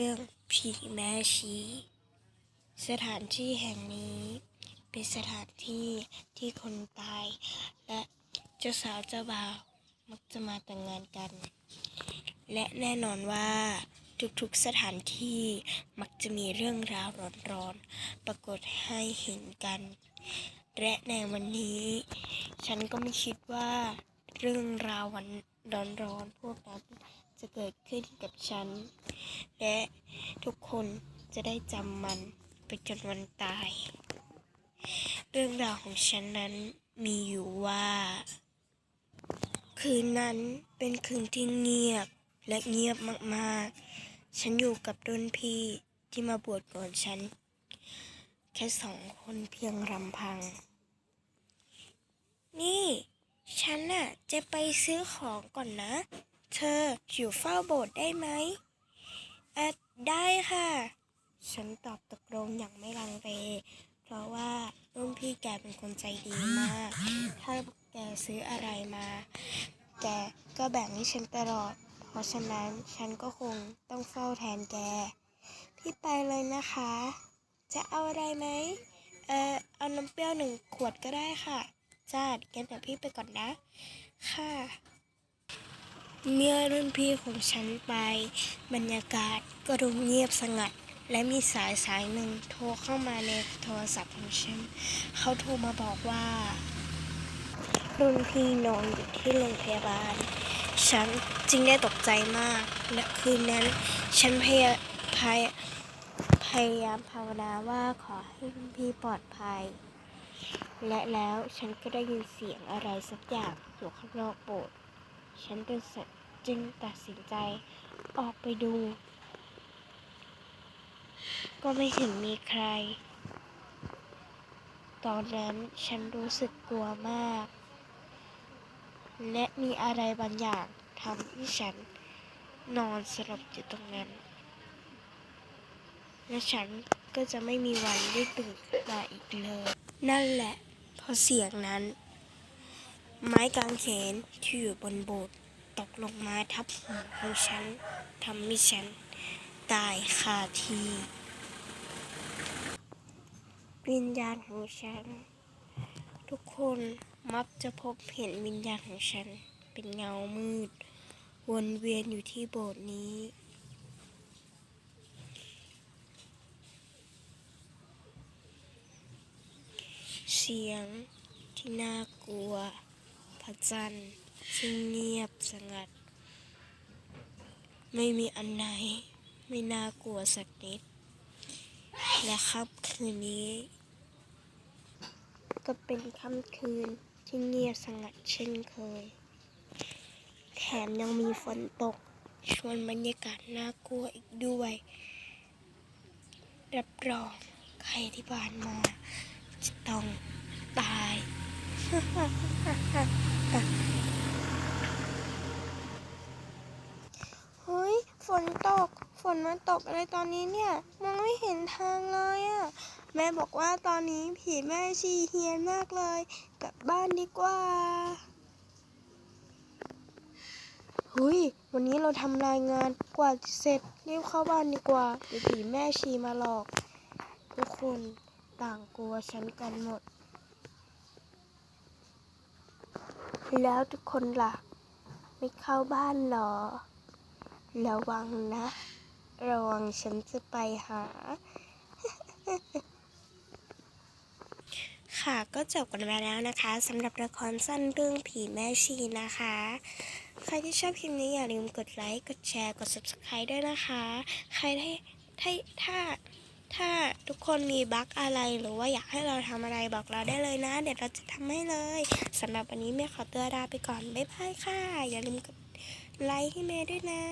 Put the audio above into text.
รื่องผีแม่ชีสถานที่แห่งนี้เป็นสถานที่ที่คนตาย และเจ้าสาวเจ้าบ่าวมักจะมาแต่งงานกัน และแน่นอนว่าทุกๆสถานที่มักจะมีเรื่องราวร้อนๆ ปรากฏให้เห็นกัน และในวันนี้ ฉันก็ไม่คิดว่าเรื่องราววันร้อนๆพวกนั้น จะเกิดขึ้นกับฉัน และทุกคนจะได้จำมันไปจนวันตาย เรื่องราวของฉันนั้นมีอยู่ว่า คืนนั้นเป็นคืนที่เงียบและเงียบมากๆ ฉันอยู่กับรุ่นพี่ที่มาบวชก่อนฉัน แค่สองคนเพียงลำพัง นี่ ฉันน่ะจะไปซื้อของก่อนนะ เธออยู่เฝ้าโบสถ์ได้ไหมออได้ค่ะ ฉันตอบตกลงอย่างไม่ลังเล เพราะว่ารุ่นพี่แกเป็นคนใจดีมาก ถ้าแกซื้ออะไรมา แกก็แบ่งให้ฉันตลอด เพราะฉะนั้นฉันก็คงต้องเฝ้าแทนแก พี่ไปเลยนะคะ จะเอาอะไรไหมเออเอาน้ำเปรี้ยวหนึ่งขวดก็ได้ค่ะ จ้างั้นเดี๋ยวพี่ไปก่อนนะ ค่ะ เมื่อรุ่นพี่ของฉันไป บรรยากาศก็ดูเงียบสงัด และมีสายสายหนึ่งโทรเข้ามาในโทรศัพท์ของฉัน เขาโทรมาบอกว่า รุ่นพี่นอนอยู่ที่โรงพยาบาล ฉันจึงได้ตกใจมาก และคืนนั้น ฉันพยพยพยายามภาวนาว่าขอให้รุ่นพี่ปลอดภัย และแล้วฉันก็ได้ยินเสียงอะไรสักอย่างอยู่ข้างนอกโบสถ์ ฉันจึงจึงตัดสินใจออกไปดู ก็ไม่เห็นมีใคร ตอนนั้นฉันรู้สึกกลัวมาก และมีอะไรบางอย่างทำให้ฉันนอนสลบอยู่ตรงนั้น และฉันก็จะไม่มีวันได้ตื่นขึ้นมาอีกเลย นั่นแหละเพราะเสียงนั้น ไม้กางเขนที่อยู่บนโบสถ์ตกลงมาทับหัวของฉันทำให้ฉัน ตายคาที วิญญาณของฉัน ทุกคนมักจะพบเห็นวิญญาณของฉัน เป็นเงามืด วนเวียนอยู่ที่โบสถ์นี้เสียงที่น่ากลัว ระจันทร์ที่เงียบสงัด ไม่มีอันไหน ไม่น่ากลัวสักนิด และค่ำคืนนี้ ก็เป็นค่ำคืนที่เงียบสงัดเช่นเคย แถมยังมีฝนตก ชวนบรรยากาศน่ากลัวอีกด้วย รับรองใครที่ผ่านมาจะต้องตายเฮ้ย ฝนตก ฝ นมาตกอะไรตอนนี้เนี่ยมองไม่เห็นทางเลยอะแม่บอกว่าตอนนี้ผีแม่ชีเฮียนมากเลย กลับบ้านดีกว่าเฮ้ยวันนี้เราทำรายงานกว่าเสร็จรีบเข้าบ้านดีกว่าเดี๋ยวผีแม่ชีมาหลอก ทุกคนต่างกลัวฉันกันหมด แล้วทุกคนล่ะ ไม่เข้าบ้านหรอ ระวังนะ ระวังฉันจะไปหา ค่ะก็จบกันไปแล้วนะคะสำหรับละครสั้นเรื่องผีแม่ชีนะคะ ใครที่ชอบคลิปนี้อย่าลืมกดไลค์ กดแชร์ กด subscribe ด้วยนะคะ ใครที่ถ้าถ้าถ้าทุกคนมีบั๊กอะไรหรือว่าอยากให้เราทำอะไรบอกเราได้เลยนะ เดี๋ยวเราจะทำให้เลยสำหรับวันนี้แม่ขอตัวลาไปก่อน บ๊ายบายค่ะ อย่าลืมกดไลค์ให้แม่ด้วยนะ